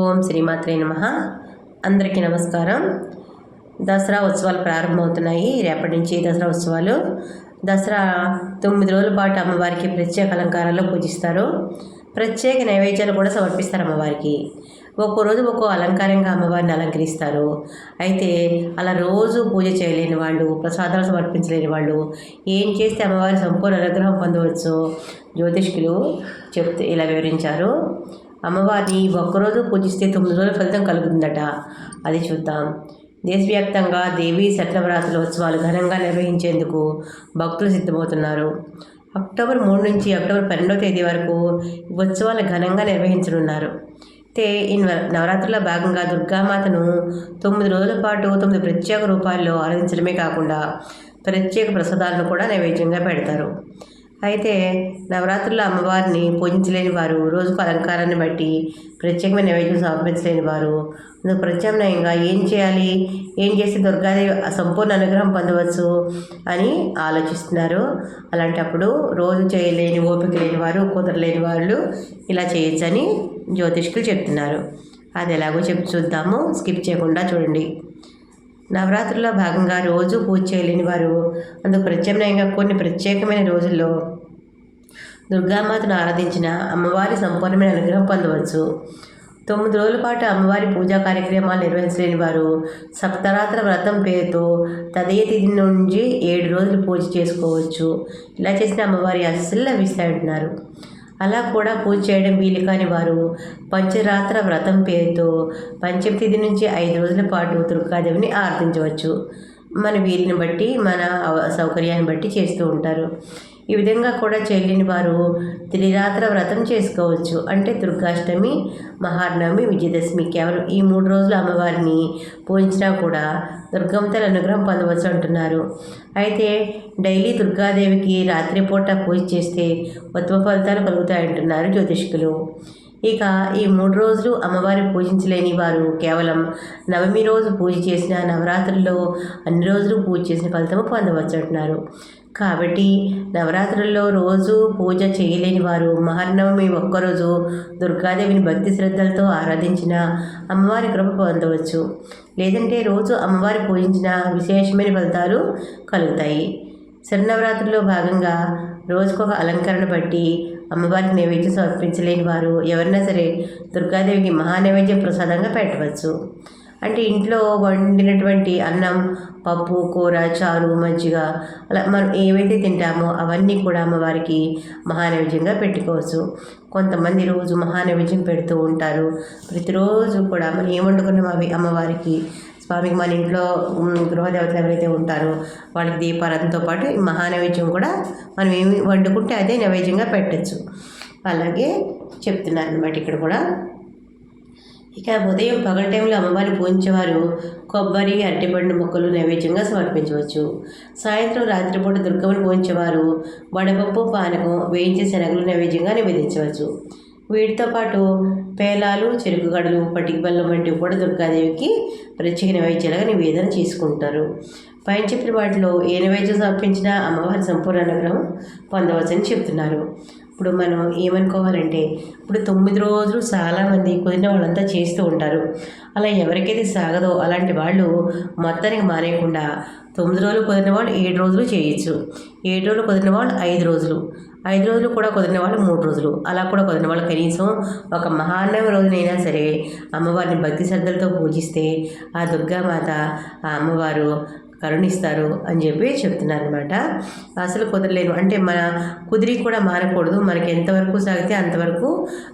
ఓం శ్రీమాత్రే నమ. అందరికీ నమస్కారం. దసరా ఉత్సవాలు ప్రారంభమవుతున్నాయి. రేపటి నుంచి దసరా ఉత్సవాలు. దసరా తొమ్మిది రోజుల పాటు అమ్మవారికి ప్రత్యేక అలంకారాల్లో పూజిస్తారు. ప్రత్యేక నైవేద్యాలు కూడా సమర్పిస్తారు అమ్మవారికి. ఒక్కో రోజు ఒక్కో అలంకారంగా అమ్మవారిని అలంకరిస్తారు. అయితే అలా రోజు పూజ చేయలేని వాళ్ళు ప్రసాదాలు సమర్పించలేని వాళ్ళు ఏం చేస్తే అమ్మవారి సంపూర్ణ అనుగ్రహం పొందవచ్చు జ్యోతిష్కులు చెప్తే ఇలా వివరించారు. అమ్మవారిని ఒక్కరోజు పూజిస్తే తొమ్మిది రోజుల ఫలితం కలుగుతుందట. అది చూద్దాం. దేశవ్యాప్తంగా దేవీ శతనవరాత్రుల ఉత్సవాలు ఘనంగా నిర్వహించేందుకు భక్తులు సిద్ధమవుతున్నారు. అక్టోబర్ మూడు నుంచి అక్టోబర్ పన్నెండవ తేదీ వరకు ఉత్సవాలు ఘనంగా నిర్వహించనున్నారు. అయితే ఈ నవ- నవరాత్రుల్లో భాగంగా దుర్గామాతను తొమ్మిది రోజుల పాటు తొమ్మిది ప్రత్యేక రూపాల్లో ఆరాధించడమే కాకుండా ప్రత్యేక ప్రసాదాలను కూడా నైవేద్యంగా పెడతారు. అయితే నవరాత్రుల్లో అమ్మవారిని పూజించలేని వారు రోజుకు అలంకారాన్ని బట్టి ప్రత్యేకమైన నైవేద్యం సమర్పించలేని వారు. అందుకు ప్రత్యామ్నాయంగా ఏం చేయాలి? ఏం చేస్తే దుర్గాదేవి సంపూర్ణ అనుగ్రహం పొందవచ్చు అని ఆలోచిస్తున్నారు. అలాంటప్పుడు రోజు చేయలేని ఓపిక లేని వారు కుదరలేని వాళ్ళు ఇలా చేయొచ్చని జ్యోతిష్కులు చెప్తున్నారు. అది ఎలాగో చెప్పి చూద్దాము. స్కిప్ చేయకుండా చూడండి. నవరాత్రుల్లో భాగంగా రోజు పూజ చేయలేని వారు అందుకు ప్రత్యామ్నాయంగా కొన్ని ప్రత్యేకమైన రోజుల్లో దుర్గామాతను ఆరాధించిన అమ్మవారి సంపూర్ణమైన అనుగ్రహం పొందవచ్చు. తొమ్మిది రోజుల పాటు అమ్మవారి పూజా కార్యక్రమాలు నిర్వహించలేని వారు సప్తరాత్ర వ్రతం పేరుతో తదయ తిథి నుంచి ఏడు రోజులు పూజ చేసుకోవచ్చు. ఇలా చేసిన అమ్మవారి అస్సలు లభిస్తాయంటున్నారు అలా కూడా పూజ చేయడం వీలు కాని వారు పంచరాత్ర వ్రతం పేరుతో పంచమ తిథి నుంచి ఐదు రోజుల పాటు దుర్గాదేవిని ఆరాధించవచ్చు. మన వీరిని బట్టి మన సౌకర్యాన్ని బట్టి చేస్తూ ఉంటారు. ఈ విధంగా కూడా చెల్లిని వారు త్రిరాత్ర వ్రతం చేసుకోవచ్చు. అంటే దుర్గాష్టమి మహానవమి విజయదశమి కేవలం ఈ మూడు రోజులు అమ్మవారిని పూజించినా కూడా దుర్గమ్మతల అనుగ్రహం పొందవచ్చు అంటున్నారు అయితే డైలీ దుర్గాదేవికి రాత్రిపూట పూజ చేస్తే ఉత్తమ ఫలితాలు కలుగుతాయంటున్నారు జ్యోతిష్కులు. ఇక ఈ మూడు రోజులు అమ్మవారిని పూజించలేని వారు కేవలం నవమి రోజు పూజ చేసిన నవరాత్రుల్లో అన్ని రోజులు పూజ చేసిన ఫలితము పొందవచ్చు అంటున్నారు కాబట్టి నవరాత్రుల్లో రోజు పూజ చేయలేని వారు మహర్నవమి ఒక్కరోజు దుర్గాదేవిని భక్తి శ్రద్ధలతో ఆరాధించిన అమ్మవారి కృప పొందవచ్చు. లేదంటే రోజు అమ్మవారి పూజించిన విశేషమైన ఫలితాలు కలుగుతాయి. శరణవరాత్రిలో భాగంగా రోజుకొక అలంకరణ బట్టి అమ్మవారికి నైవేద్యం సమర్పించలేని వారు ఎవరైనా సరే దుర్గాదేవికి మహానైవేద్యం ప్రసాదంగా పెట్టవచ్చు. అంటే ఇంట్లో వండినటువంటి అన్నం పప్పు కూర చారు మజ్జిగ అలా మనం ఏవైతే తింటామో అవన్నీ కూడా అమ్మవారికి మహానైవేద్యంగా పెట్టుకోవచ్చు. కొంతమంది రోజు మహానైవేద్యం పెడుతూ ఉంటారు. ప్రతిరోజు కూడా మనం ఏం వండుకున్నాం అవి అమ్మవారికి? స్వామికి మన ఇంట్లో గృహదేవతలు ఎవరైతే ఉంటారో వాళ్ళకి దీపారాధనతో పాటు ఈ మహానైవేద్యం కూడా మనం ఏమి వండుకుంటే అదే నైవేద్యంగా పెట్టచ్చు. అలాగే చెప్తున్నారు అనమాట ఇక్కడ కూడా. ఇక ఉదయం పగల టైంలో అమ్మవారిని పూజించేవారు కొబ్బరి అరటిపండు మొక్కలు నైవేద్యంగా సమర్పించవచ్చు. సాయంత్రం రాత్రిపూట దుర్గమ్మని పూజించేవారు వడపప్పు పానకం వేయించే శనగలు నైవేద్యంగా నివేదించవచ్చు. వీటితో పాటు పేలాలు చెరుకు గడలు పటిక బెల్లం వంటివి కూడా దుర్గాదేవికి ప్రత్యేక నైవేద్యాలుగా నివేదన చేసుకుంటారు. పైన చెప్పిన వాటిలో ఏ నైవేద్యం సమర్పించినా అమ్మవారి సంపూర్ణ అనుగ్రహం పొందవచ్చని చెప్తున్నారు ఇప్పుడు మనం ఏమనుకోవాలంటే ఇప్పుడు తొమ్మిది రోజులు చాలామంది కుదిరిన వాళ్ళంతా చేస్తూ ఉంటారు. అలా ఎవరికైతే సాగదో అలాంటి వాళ్ళు మొత్తానికి మానేయకుండా తొమ్మిది రోజులు కుదిరిన వాళ్ళు ఏడు రోజులు చేయొచ్చు. ఏడు రోజులు కుదిరిన వాళ్ళు ఐదు రోజులు. ఐదు రోజులు కూడా కుదిరిన వాళ్ళు మూడు రోజులు. అలా కూడా కుదిరిన వాళ్ళు కనీసం ఒక మహాన్నవ రోజునైనా సరే అమ్మవారిని భక్తి శ్రద్ధలతో పూజిస్తే ఆ దుర్గామాత ఆ అమ్మవారు కరుణిస్తారు అని చెప్పి చెప్తున్నారు అనమాట అసలు కుదరలేను అంటే మన కుదిరి కూడా మారకూడదు. మనకి ఎంతవరకు సాగితే అంతవరకు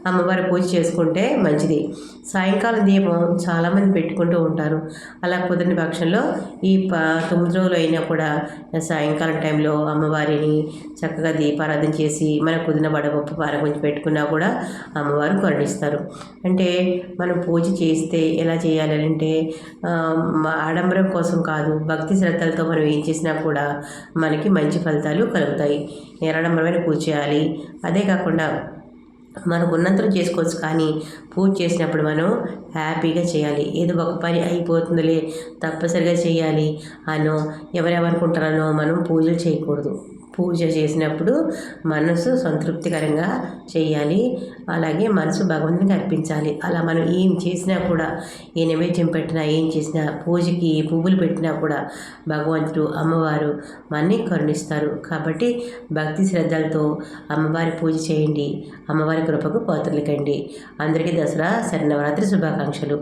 అమ్మవారి పూజ చేసుకుంటే మంచిది. సాయంకాలం దీపం చాలామంది పెట్టుకుంటూ ఉంటారు. అలా కుదిరిన పక్షంలో ఈ ప తొమ్మిది రోజులు అయినా కూడా సాయంకాలం టైంలో అమ్మవారిని చక్కగా దీపారాధన చేసి మన కుదిరిన వడపప్పు పార కొంచెం పెట్టుకున్నా కూడా అమ్మవారు కరుణిస్తారు. అంటే మనం పూజ చేస్తే ఎలా చేయాలి అంటే ఆడంబరం కోసం కాదు భక్తి శ్రద్ధలతో మనం ఏం చేసినా కూడా మనకి మంచి ఫలితాలు కలుగుతాయి. నిరాడంబరమైన పూజ చేయాలి. అదే కాకుండా మనకు ఉన్నంతలో చేసుకోవచ్చు కానీ పూజ చేసినప్పుడు మనం హ్యాపీగా చేయాలి. ఏదో ఒక పని అయిపోతుందిలే తప్పనిసరిగా చేయాలి అనో ఎవరెవరుకుంటారనో మనం పూజలు చేయకూడదు. పూజ చేసినప్పుడు మనసు సంతృప్తికరంగా చేయాలి. అలాగే మనసు భగవంతునికి అర్పించాలి. అలా మనం ఏం చేసినా కూడా ఏ నైవేద్యం పెట్టినా ఏం చేసినా పూజకి పువ్వులు పెట్టినా కూడా భగవంతుడు అమ్మవారు మనని కరుణిస్తారు. కాబట్టి భక్తి శ్రద్ధలతో అమ్మవారి పూజ చేయండి. అమ్మవారి కృపకు పాత్రలకండి అందరికీ దసరా శరణవరాత్రి శుభాకాంక్షలు.